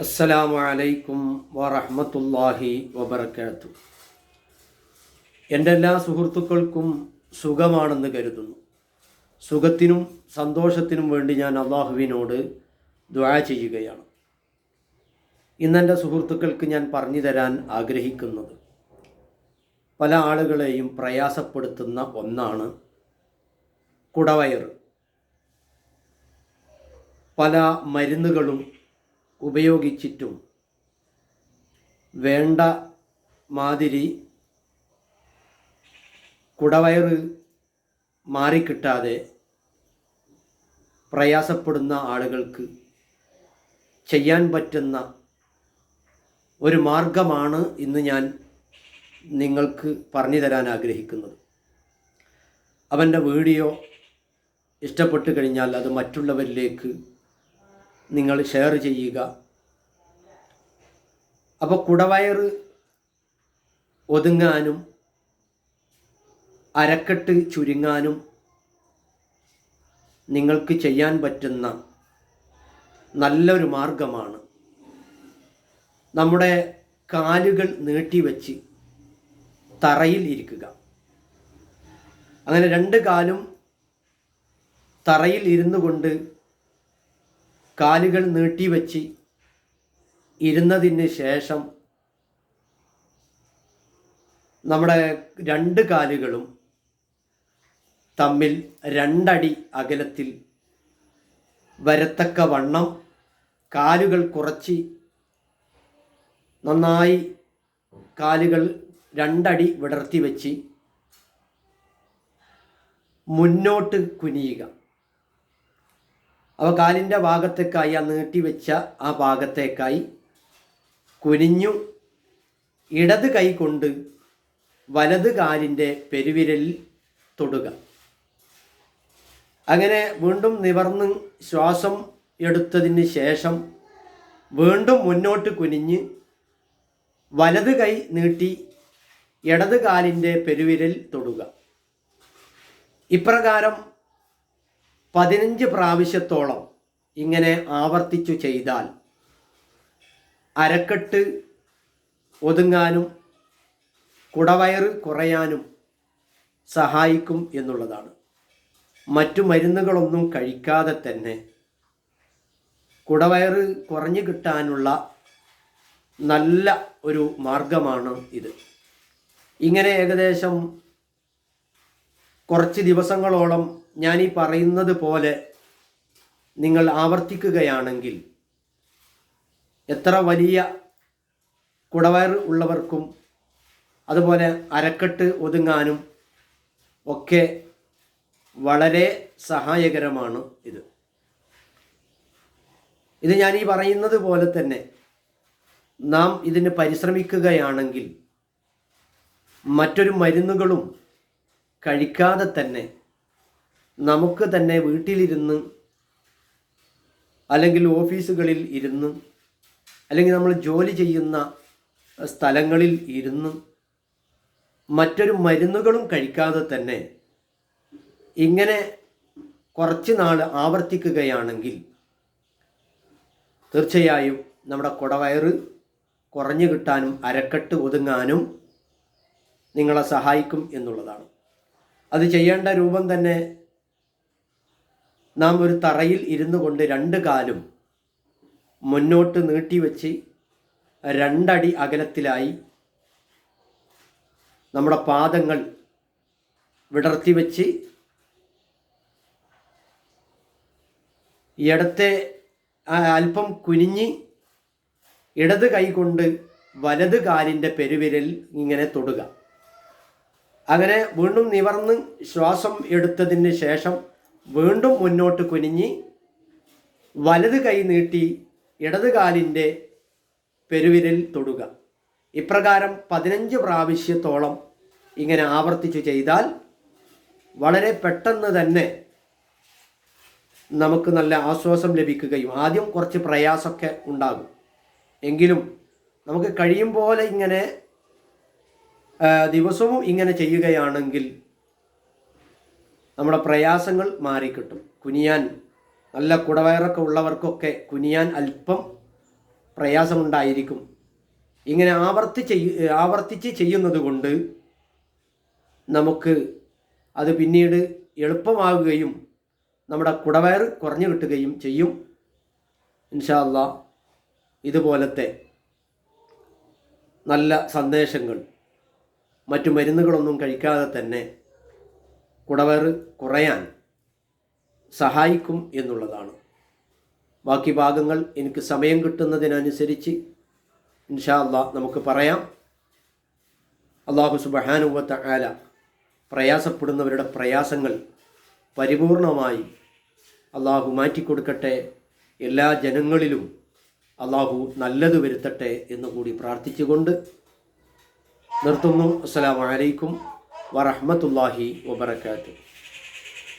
അസ്സലാമു അലൈക്കും വറഹ്മത്തുള്ളാഹി വബർക്കാത്തു എന്റെ എല്ലാ സുഹൃത്തുക്കൾക്കും സുഖമാണെന്ന് കരുതുന്നു. സുഖത്തിനും സന്തോഷത്തിനും വേണ്ടി ഞാൻ അള്ളാഹുവിനോട് ദ്വാ ചെയ്യുകയാണ്. ഇന്നെന്റെ സുഹൃത്തുക്കൾക്ക് ഞാൻ പറഞ്ഞു തരാൻ ആഗ്രഹിക്കുന്നത് പല ആളുകളെയും പ്രയാസപ്പെടുത്തുന്ന ഒന്നാണ് കുടവയർ പല മരുന്നുകളും ഉപയോഗിച്ചിട്ടും വേണ്ട മാതിരി കുടവയറ് മാറിക്കിട്ടാതെ പ്രയാസപ്പെടുന്ന ആളുകൾക്ക് ചെയ്യാൻ പറ്റുന്ന ഒരു മാർഗമാണ് ഇന്ന് ഞാൻ നിങ്ങൾക്ക് പറഞ്ഞു തരാൻ ആഗ്രഹിക്കുന്നത്. അവന്റെ വീഡിയോ ഇഷ്ടപ്പെട്ടു കഴിഞ്ഞാൽ അത് മറ്റുള്ളവരിലേക്ക് നിങ്ങൾ ഷെയർ ചെയ്യുക. അപ്പോൾ കുടവയറ് ഒതുങ്ങാനും അരക്കെട്ട് ചുരുങ്ങാനും നിങ്ങൾക്ക് ചെയ്യാൻ പറ്റുന്ന നല്ലൊരു മാർഗമാണ്. നമ്മുടെ കാലുകൾ നീട്ടിവെച്ച് തറയിൽ ഇരിക്കുക. അങ്ങനെ രണ്ട് കാലും തറയിൽ ഇരുന്നു കൊണ്ട് കാലുകൾ നീട്ടിവെച്ച് ഇരുന്നതിന് ശേഷം നമ്മുടെ രണ്ട് കാലുകളും തമ്മിൽ രണ്ടടി അകലത്തിൽ വരത്തക്ക വണ്ണം കാലുകൾ കുറച്ച് നന്നായി കാലുകൾ രണ്ടടി വിടർത്തി വെച്ച് മുന്നോട്ട് കുനിയുക. അവ കാലിന്റെ ഭാഗത്തേക്കായി ആ നീട്ടിവെച്ച ആ ഭാഗത്തേക്കായി കുനിഞ്ഞു ഇടത് കൈ കൊണ്ട് വലത് കാലിന്റെ പെരുവിരലിൽ തൊടുക. അങ്ങനെ വീണ്ടും നിവർന്ന് ശ്വാസം എടുത്തതിന് ശേഷം വീണ്ടും മുന്നോട്ട് കുനിഞ്ഞ് വലത് കൈ നീട്ടി ഇടത് കാലിന്റെ പെരുവിരൽ തൊടുക. ഇപ്രകാരം പതിനഞ്ച് പ്രാവശ്യത്തോളം ഇങ്ങനെ ആവർത്തിച്ചു ചെയ്താൽ അരക്കെട്ട് ഒതുങ്ങാനും കുടവയറ് കുറയാനും സഹായിക്കും എന്നുള്ളതാണ്. മറ്റു മരുന്നുകളൊന്നും കഴിക്കാതെ തന്നെ കുടവയറ് കുറഞ്ഞു കിട്ടാനുള്ള നല്ല ഒരു മാർഗമാണ് ഇത്. ഇങ്ങനെ ഏകദേശം കുറച്ച് ദിവസങ്ങളോളം ഞാൻ ഈ പറയുന്നത് പോലെ നിങ്ങൾ ആവർത്തിക്കുകയാണെങ്കിൽ എത്ര വലിയ കുടവയർ ഉള്ളവർക്കും അതുപോലെ അരക്കെട്ട് ഒതുങ്ങാനും ഒക്കെ വളരെ സഹായകരമാണ് ഇത്. ഇത് ഞാൻ ഈ പറയുന്നത് പോലെ തന്നെ നാം ഇതിന് പരിശ്രമിക്കുകയാണെങ്കിൽ മറ്റൊരു മരുന്നുകളും കഴിക്കാതെ തന്നെ നമുക്ക് തന്നെ വീട്ടിലിരുന്ന് അല്ലെങ്കിൽ ഓഫീസുകളിൽ ഇരുന്ന് അല്ലെങ്കിൽ നമ്മൾ ജോലി ചെയ്യുന്ന സ്ഥലങ്ങളിൽ ഇരുന്ന് മറ്റൊരു മരുന്നുകളും കഴിക്കാതെ തന്നെ ഇങ്ങനെ കുറച്ച് നാൾ ആവർത്തിക്കുകയാണെങ്കിൽ തീർച്ചയായും നമ്മുടെ കുടവയറ് കുറഞ്ഞു കിട്ടാനും അരക്കെട്ട് ഒതുങ്ങാനും നിങ്ങളെ സഹായിക്കും എന്നുള്ളതാണ്. അത് ചെയ്യേണ്ട രൂപം തന്നെ നാം ഒരു തറയിൽ ഇരുന്നു കൊണ്ട് രണ്ട് കാലും മുന്നോട്ട് നീട്ടിവെച്ച് രണ്ടടി അകലത്തിലായി നമ്മുടെ പാദങ്ങൾ വിടർത്തി വെച്ച് ഇടത്തെ അല്പം കുനിഞ്ഞ് ഇടത് കൈ കൊണ്ട് വലത് കാലിന്റെ പെരുവിരൽ ഇങ്ങനെ തൊടുക. അങ്ങനെ വീണ്ടും നിവർന്ന് ശ്വാസം എടുത്തതിന് ശേഷം വീണ്ടും മുന്നോട്ട് കുനിഞ്ഞ് വലത് കൈ നീട്ടി ഇടത് കാലിന്റെ പെരുവിരൽ തൊടുക. ഇപ്രകാരം പതിനഞ്ച് പ്രാവശ്യത്തോളം ഇങ്ങനെ ആവർത്തിച്ചു ചെയ്താൽ വളരെ പെട്ടെന്ന് തന്നെ നമുക്ക് നല്ല ആശ്വാസം ലഭിക്കുകയും ആദ്യം കുറച്ച് പ്രയാസമൊക്കെ ഉണ്ടാകും. എങ്കിലും നമുക്ക് കഴിയും പോലെ ഇങ്ങനെ ദിവസവും ഇങ്ങനെ ചെയ്യുകയാണെങ്കിൽ നമ്മുടെ പ്രയാസങ്ങൾ മാറിക്കിട്ടും. കുനിയാൻ നല്ല കുടവയറൊക്കെ ഉള്ളവർക്കൊക്കെ കുനിയാൻ അല്പം പ്രയാസമുണ്ടായിരിക്കും. ഇങ്ങനെ ആവർത്തി ചെയ്യ ആവർത്തിച്ച് ചെയ്യുന്നത് കൊണ്ട് നമുക്ക് അത് പിന്നീട് എളുപ്പമാവുകയും നമ്മുടെ കുടവയർ കുറഞ്ഞു കിട്ടുകയും ചെയ്യും. ഇൻഷാല്ല ഇതുപോലത്തെ നല്ല സന്ദേശങ്ങൾ മറ്റു മരുന്നുകളൊന്നും കഴിക്കാതെ തന്നെ കുടവയർ കുറയാൻ സഹായിക്കും എന്നുള്ളതാണ്. ബാക്കി ഭാഗങ്ങൾ എനിക്ക് സമയം കിട്ടുന്നതിനനുസരിച്ച് ഇൻഷാ അല്ലാ നമുക്ക് പറയാം. അള്ളാഹു സുബഹാനുവത്ത ആല പ്രയാസപ്പെടുന്നവരുടെ പ്രയാസങ്ങൾ പരിപൂർണമായി അള്ളാഹു മാറ്റിക്കൊടുക്കട്ടെ. എല്ലാ ജനങ്ങളിലും അള്ളാഹു നല്ലത് വരുത്തട്ടെ എന്ന് കൂടി പ്രാർത്ഥിച്ചുകൊണ്ട് നിർത്തുന്നു. അസ്സലാമു ورحمة الله وبركاته.